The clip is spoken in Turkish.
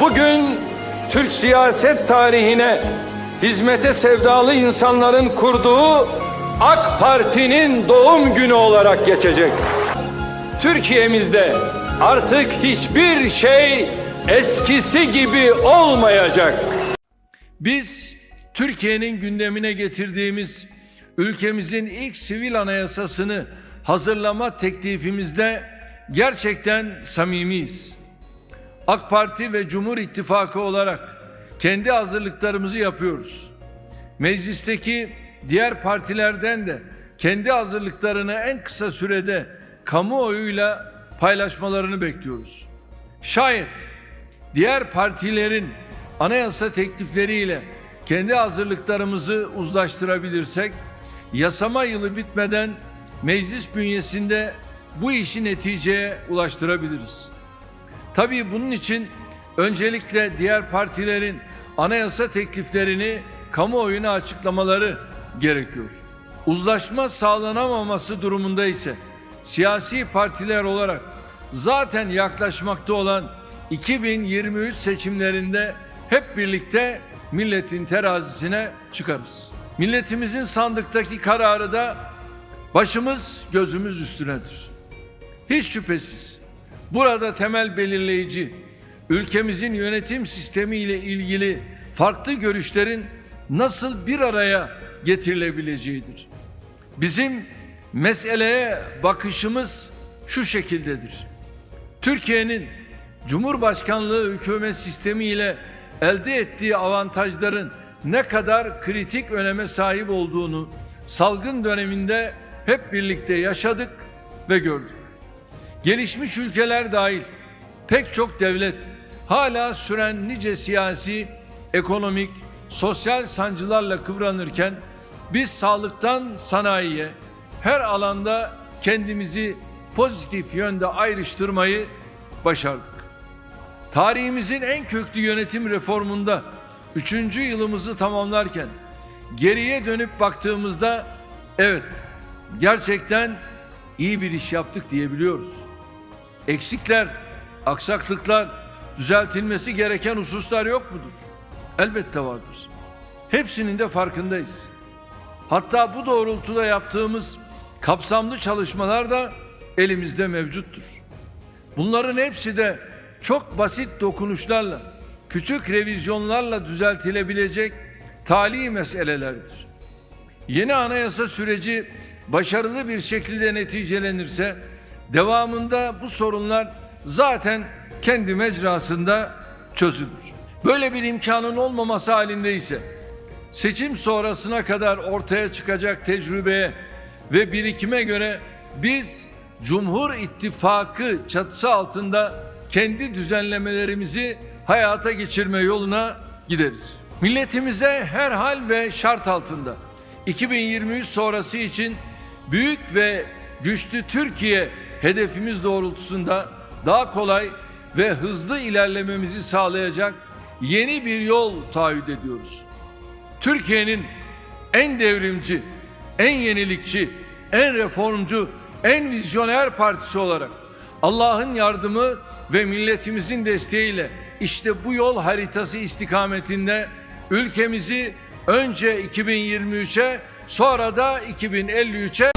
Bugün Türk siyaset tarihine hizmete sevdalı insanların kurduğu AK Parti'nin doğum günü olarak geçecek. Türkiye'mizde artık hiçbir şey eskisi gibi olmayacak. Biz Türkiye'nin gündemine getirdiğimiz ülkemizin ilk sivil anayasasını hazırlama teklifimizde gerçekten samimiyiz. AK Parti ve Cumhur İttifakı olarak kendi hazırlıklarımızı yapıyoruz. Meclisteki diğer partilerden de kendi hazırlıklarını en kısa sürede kamuoyuyla paylaşmalarını bekliyoruz. Şayet diğer partilerin anayasa teklifleriyle kendi hazırlıklarımızı uzlaştırabilirsek yasama yılı bitmeden meclis bünyesinde bu işi neticeye ulaştırabiliriz. Tabii bunun için öncelikle diğer partilerin anayasa tekliflerini kamuoyuna açıklamaları gerekiyor. Uzlaşma sağlanamaması durumunda ise siyasi partiler olarak zaten yaklaşmakta olan 2023 seçimlerinde hep birlikte milletin terazisine çıkarız. Milletimizin sandıktaki kararı da başımız gözümüz üstünedir. Hiç şüphesiz burada temel belirleyici ülkemizin yönetim sistemi ile ilgili farklı görüşlerin nasıl bir araya getirilebileceğidir. Bizim meseleye bakışımız şu şekildedir. Türkiye'nin Cumhurbaşkanlığı hükümet sistemi ile elde ettiği avantajların ne kadar kritik öneme sahip olduğunu salgın döneminde hep birlikte yaşadık ve gördük. Gelişmiş ülkeler dahil pek çok devlet hala süren nice siyasi, ekonomik, sosyal sancılarla kıvranırken biz sağlıktan sanayiye her alanda kendimizi pozitif yönde ayrıştırmayı başardık. Tarihimizin en köklü yönetim reformunda üçüncü yılımızı tamamlarken geriye dönüp baktığımızda evet gerçekten iyi bir iş yaptık diyebiliyoruz. Eksikler, aksaklıklar, düzeltilmesi gereken hususlar yok mudur? Elbette vardır. Hepsinin de farkındayız. Hatta bu doğrultuda yaptığımız kapsamlı çalışmalar da elimizde mevcuttur. Bunların hepsi de çok basit dokunuşlarla, küçük revizyonlarla düzeltilebilecek tali meselelerdir. Yeni anayasa süreci başarılı bir şekilde neticelenirse devamında bu sorunlar zaten kendi mecrasında çözülür. Böyle bir imkanın olmaması halinde ise seçim sonrasına kadar ortaya çıkacak tecrübeye ve birikime göre biz Cumhur İttifakı çatısı altında kendi düzenlemelerimizi hayata geçirme yoluna gideriz. Milletimize her hal ve şart altında 2023 sonrası için büyük ve güçlü Türkiye hedefimiz doğrultusunda daha kolay ve hızlı ilerlememizi sağlayacak yeni bir yol taahhüt ediyoruz. Türkiye'nin en devrimci, en yenilikçi, en reformcu, en vizyoner partisi olarak Allah'ın yardımı ve milletimizin desteğiyle işte bu yol haritası istikametinde ülkemizi önce 2023'e sonra da 2053'e